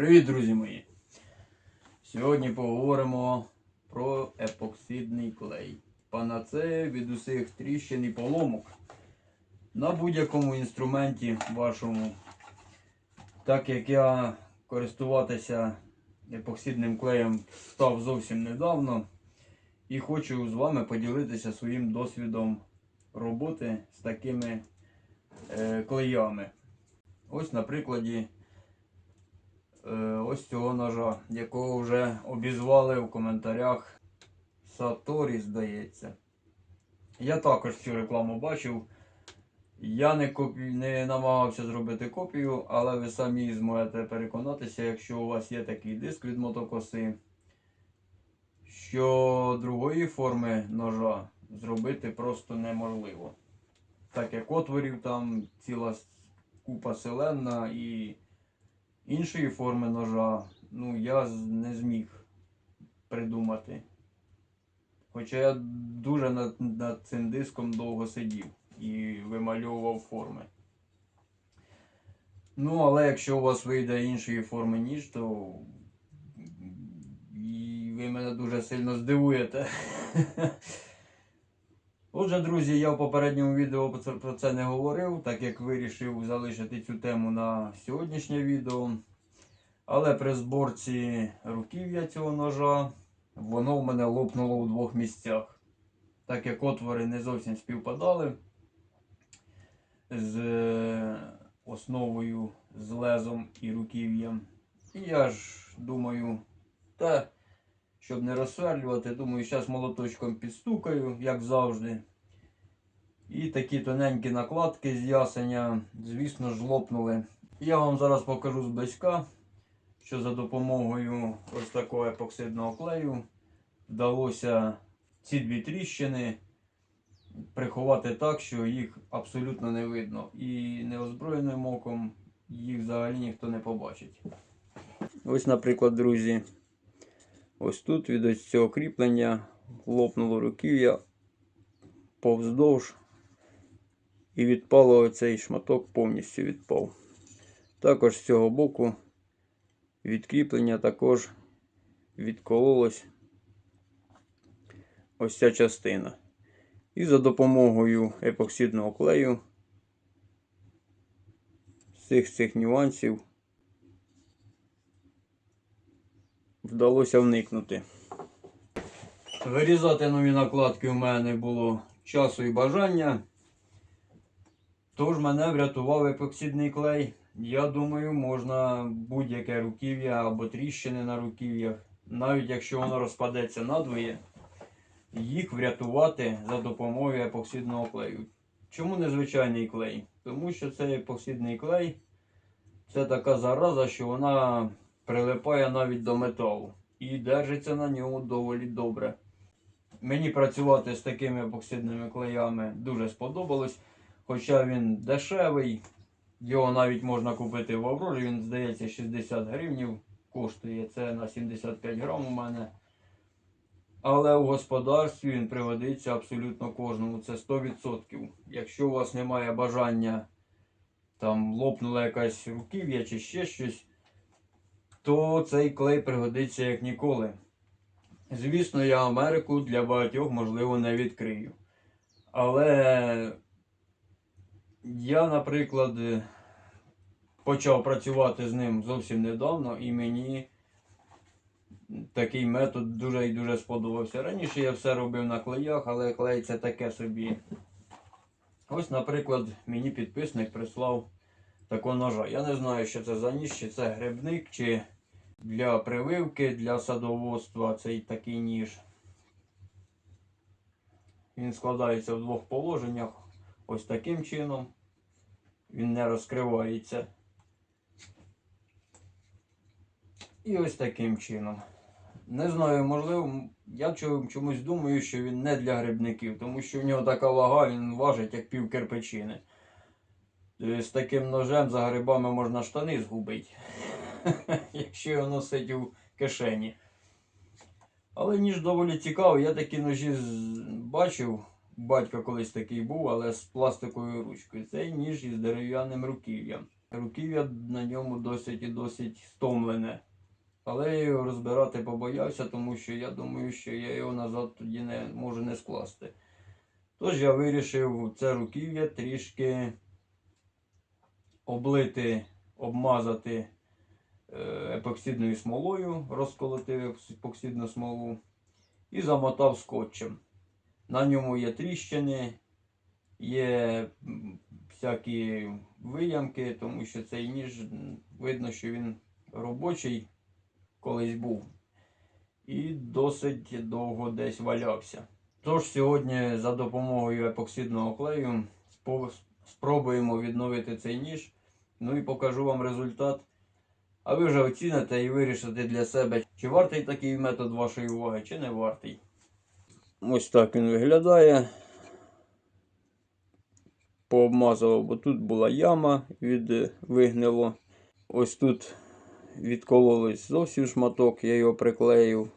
Привіт, друзі мої! Сьогодні поговоримо про епоксидний клей. Панацея від усіх тріщин і поломок на будь-якому інструменті вашому. Так як я користуватися епоксидним клеєм став зовсім недавно і хочу з вами поділитися своїм досвідом роботи з такими е, клеями. Ось на прикладі ось цього ножа, якого вже обізвали в коментарях Саторі, здається. Я також цю рекламу бачив. Я не, копі... не намагався зробити копію, але ви самі зможете переконатися, якщо у вас є такий диск від мотокоси, що другої форми ножа зробити просто неможливо. Так як отворів там ціла купа селена і іншої форми ножа, ну я не зміг придумати. Хоча я дуже над, над цим диском довго сидів і вимальовував форми. Ну, але якщо у вас вийде іншої форми ніж, то і ви мене дуже сильно здивуєте. Отже, друзі, я в попередньому відео про це- не говорив, так як вирішив залишити цю тему на сьогоднішнє відео. Але при зборці руків'я цього ножа воно в мене лопнуло у двох місцях. Так як отвори не зовсім співпадали з е, основою, з лезом і руків'ям. І я ж думаю, та щоб не розсверлювати, думаю, зараз молоточком підстукаю, як завжди. І такі тоненькі накладки з ясеня, звісно ж, лопнули. Я вам зараз покажу зблизька, що за допомогою ось такого епоксидного клею вдалося ці дві тріщини приховати так, що їх абсолютно не видно. І неозброєним оком їх взагалі ніхто не побачить. Ось, наприклад, друзі, ось тут від ось цього кріплення лопнуло руків'я повздовж і відпало цей шматок повністю відпав. Також з цього боку від кріплення також відкололось ось ця частина. І за допомогою епоксидного клею всіх цих нюансів вдалося вникнути. Вирізати нові накладки у мене було часу і бажання. Тож мене врятував епоксидний клей. Я думаю, можна будь-яке руків'я або тріщини на руків'ях, навіть якщо воно розпадеться надвоє, їх врятувати за допомогою епоксидного клею. Чому незвичайний клей? Тому що цей епоксидний клей це така зараза, що вона прилипає навіть до металу і держиться на ньому доволі добре. Мені працювати з такими епоксидними клеями дуже сподобалось, хоча він дешевий, його навіть можна купити в Аврорі, він здається 60 гривнів коштує. Це на 75 грам у мене. Але у господарстві він пригодиться абсолютно кожному. Це 100%. Якщо у вас немає бажання, там лопнула якась руків'я чи ще щось, то цей клей пригодиться як ніколи. Звісно, я Америку для багатьох, можливо, не відкрию. Але я, наприклад, почав працювати з ним зовсім недавно, і мені такий метод дуже і дуже сподобався. Раніше я все робив на клеях, але клей це таке собі. Ось, наприклад, мені підписник прислав такого ножа. Я не знаю, що це за ніж, чи це грибник, чи для прививки, для садоводства цей такий ніж. Він складається в двох положеннях. Ось таким чином. Він не розкривається. І ось таким чином. Не знаю, можливо, я чомусь думаю, що він не для грибників, тому що в нього така вага, він важить як пів кирпичини. Е, З таким ножем за грибами можна штани згубити, якщо його носить у кишені. Але ніж доволі цікавий. Я такі ножі бачив. Батько колись такий був, але з пластиковою ручкою. Цей ніж із дерев'яним руків'ям. Руків'я на ньому досить і досить стомлене. Але я його розбирати побоявся, тому що я думаю, що я його назад тоді не можу не скласти. Тож я вирішив це руків'я трішки облити, обмазати епоксидною смолою, розколотив епоксидну смолу і замотав скотчем. На ньому є тріщини, є всякі виямки, тому що цей ніж видно, що він робочий колись був. І досить довго десь валявся. Тож сьогодні за допомогою епоксидного клею спробуємо відновити цей ніж. Ну і покажу вам результат. А ви вже оціните і вирішите для себе, чи вартий такий метод вашої уваги, чи не вартий. Ось так він виглядає. Пообмазував, бо тут була яма від вигнило. Ось тут відкололись зовсім шматок, я його приклеїв.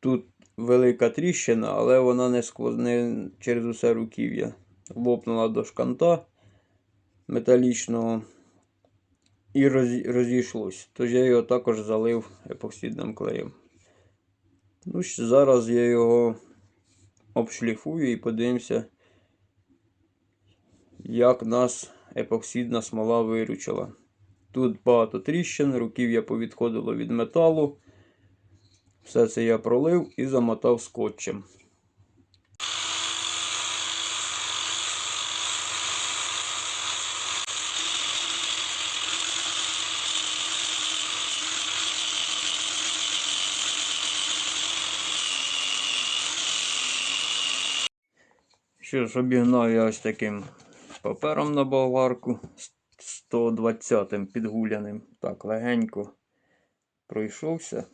Тут велика тріщина, але вона не, сквоз... не через усе руків'я. Лопнула до шканта металічного і роз... розійшлось. Тож я його також залив епоксидним клеєм. Ну, зараз я його обшліфую і подивимося, як нас епоксидна смола виручила. Тут багато тріщин, руків'я повідходило від металу. Все це я пролив і замотав скотчем. Що ж, обігнав я ось таким папером на болгарку 120-м підгуляним. Так, легенько пройшовся.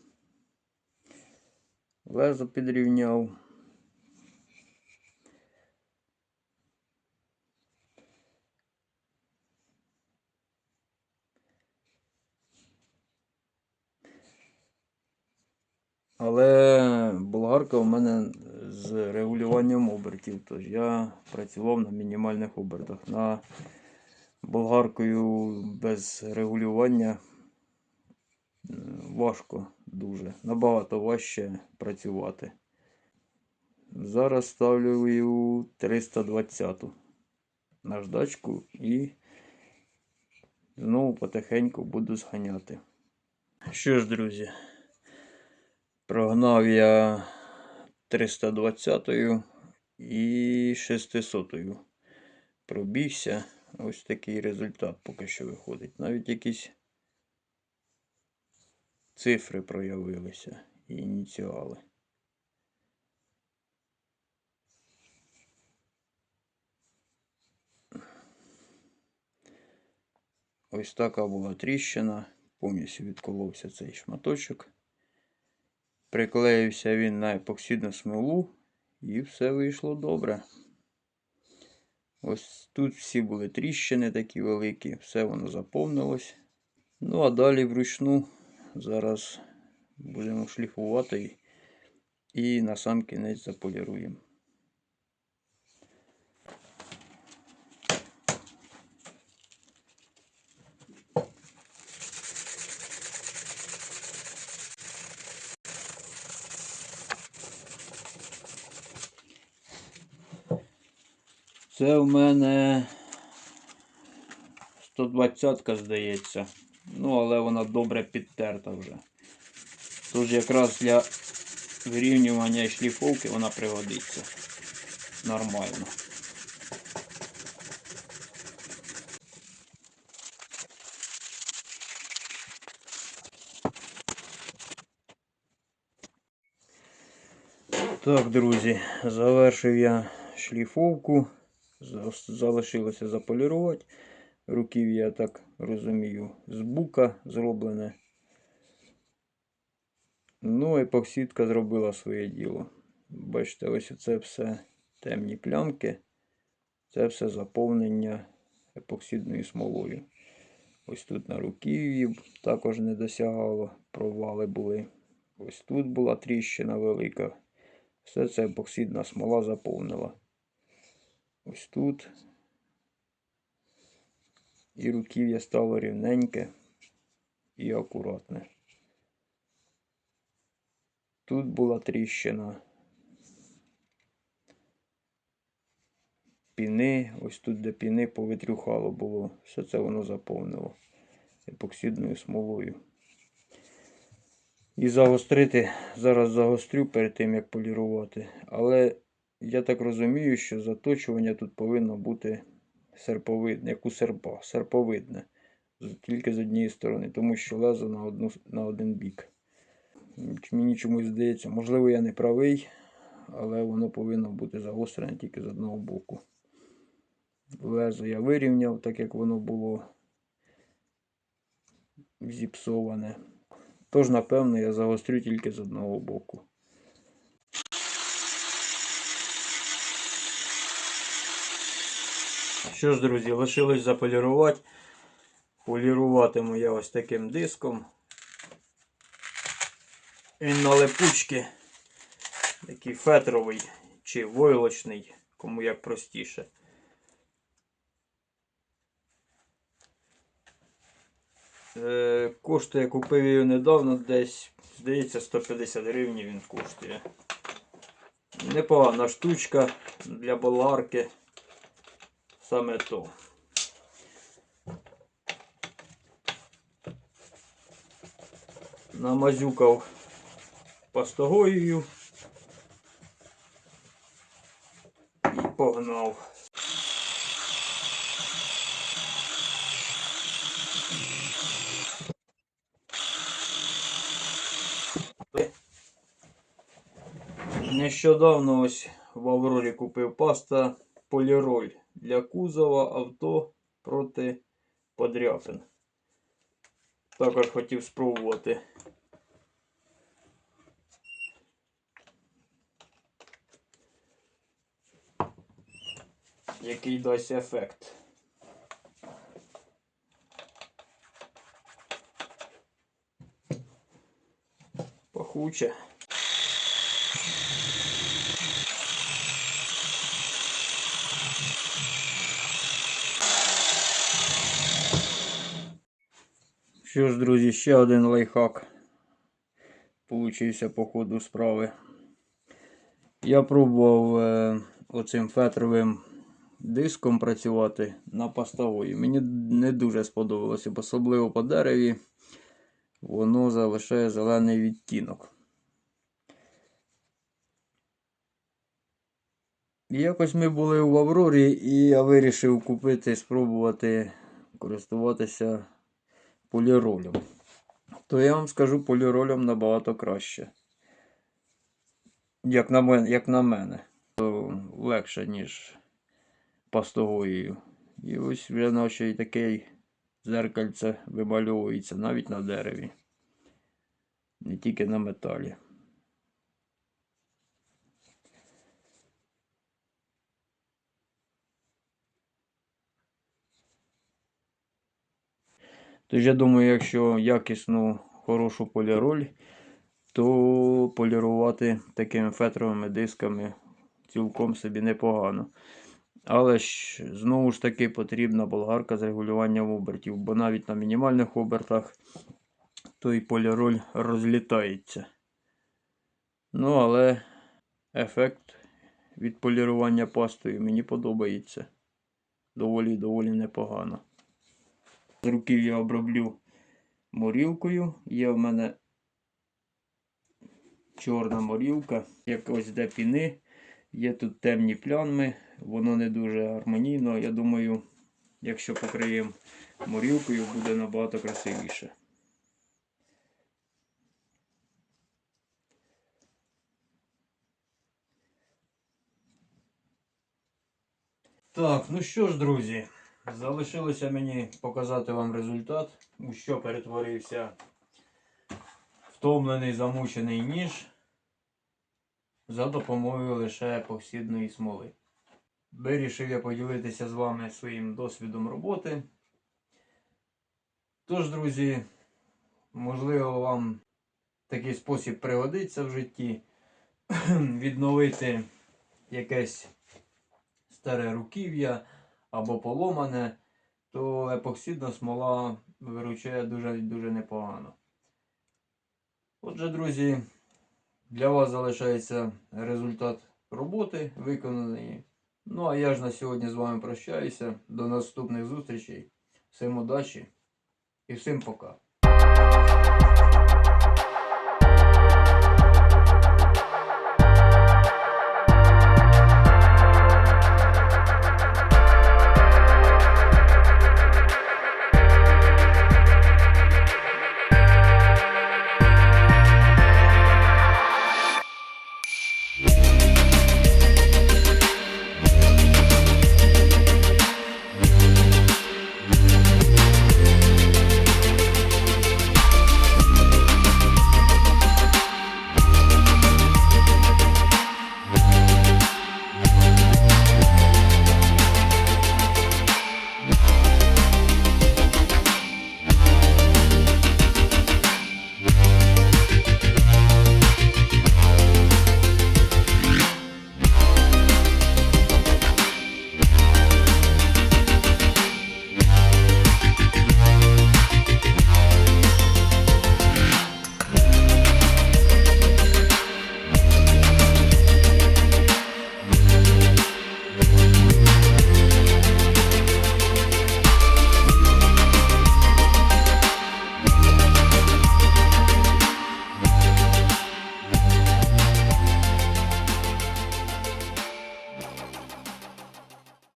Лезо підрівняв. Але болгарка у мене з регулюванням обертів. Тож я працював на мінімальних обертах. На болгаркою без регулювання е, важко дуже. Набагато важче працювати. Зараз ставлю її 320 наждачку і знову потихеньку буду зганяти. Що ж, друзі, прогнав я 320 і 600. Пробігся. Ось такий результат поки що виходить. Навіть якісь цифри проявилися і ініціали. Ось така була тріщина, повністю відколовся цей шматочок. Приклеївся він на епоксидну смолу і все вийшло добре. Ось тут всі були тріщини такі великі, все воно заповнилось. Ну, а далі вручну зараз будемо шліфувати і на сам кінець заполіруємо. Це у мене 120-ка, здається. Ну, але вона добре підтерта вже. Тож якраз для вирівнювання і шліфовки вона пригодиться нормально. Так, друзі, завершив я шліфовку. За- Залишилося заполірувати. Руків'я, я так розумію, з бука зроблене. Ну, епоксидка зробила своє діло. Бачите, ось це все темні плямки. Це все заповнення епоксидною смолою. Ось тут на руків'ї також не досягало, провали були. Ось тут була тріщина велика. Все це епоксидна смола заповнила. Ось тут. І руків'я стало рівненьке і акуратне. Тут була тріщина. Піни, ось тут, де піни повитрюхало було. Все це воно заповнило епоксидною смолою. І загострити, зараз загострю перед тим, як полірувати. Але я так розумію, що заточування тут повинно бути серповидне, як у серпа, серповидне. Тільки з однієї сторони, тому що лезо на, одну, на один бік. Мені чомусь здається, можливо, я не правий, але воно повинно бути загострене тільки з одного боку. Лезо я вирівняв, так як воно було зіпсоване. Тож, напевно, я загострю тільки з одного боку. Що ж, друзі, лишилось заполірувати. Поліруватиму я ось таким диском. Він на липучки. Такий фетровий чи войлочний, кому як простіше. Е, коштує, купив його недавно десь, здається, 150 гривень він коштує. Непогана штучка для болгарки. Саме то. Намазюкав пастогоєю і погнав. Нещодавно ось в Аврорі купив паста поліроль для кузова авто проти подряпин. Також хотів спробувати. Який дасть ефект. Пахуче. Що ж, друзі, ще один лайфхак получився по ходу справи. Я пробував е, оцим фетровим диском працювати на пастової. Мені не дуже сподобалося, особливо по дереві. Воно залишає зелений відтінок. Якось ми були в Аврорі, і я вирішив купити, спробувати користуватися поліролем. То я вам скажу, поліролем набагато краще. Як на мене, як на мене. То легше, ніж пастогоєю. І ось вже наче і таке зеркальце вимальовується навіть на дереві. Не тільки на металі. Тож я думаю, якщо якісну хорошу поліроль, то полірувати такими фетровими дисками цілком собі непогано. Але ж знову ж таки потрібна болгарка з регулюванням обертів, бо навіть на мінімальних обертах той поліроль розлітається. Ну, але ефект від полірування пастою мені подобається. Доволі доволі непогано. З руків я оброблю морілкою. Є в мене чорна морілка, як ось де піни. Є тут темні плямми, воно не дуже гармонійно. Я думаю, якщо покриємо морілкою, буде набагато красивіше. Так, ну що ж, друзі, залишилося мені показати вам результат, у що перетворився втомлений замучений ніж за допомогою лише епоксидної смоли. Вирішив я поділитися з вами своїм досвідом роботи. Тож, друзі, можливо, вам такий спосіб пригодиться в житті відновити якесь старе руків'я або поломане, то епоксидна смола виручає дуже, дуже непогано. Отже, друзі, для вас залишається результат роботи виконаної. Ну а я ж на сьогодні з вами прощаюся. До наступних зустрічей. Всім удачі і всім пока.